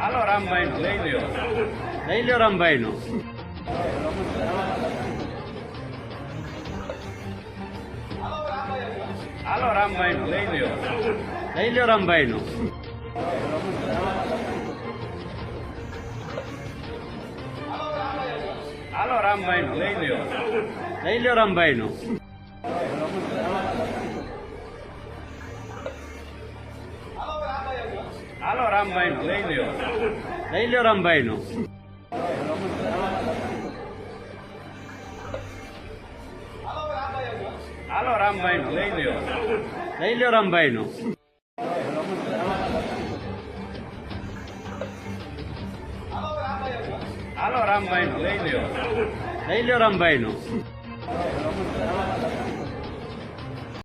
રામભાઈ નો, લઈ લ્યો. લઈ લ્યો રામભાઈ નો. હાલો રામભાઈ નો, લઈ લ્યો. લઈ લ્યો રામભાઈ નો. હાલો રામભાઈ નો, લઈ લ્યો. લઈ લ્યો રામભાઈ નું. હાલો રામભાઈ નો લઈ લ્યો. લઈ લ્યો રામભાઈ નો હાલો રામભાઈ નો લઈ લ્યો. લઈ લ્યો રામભાઈ નો હાલો રામભાઈ નો લઈ લ્યો. લઈ લ્યો રામભાઈ નું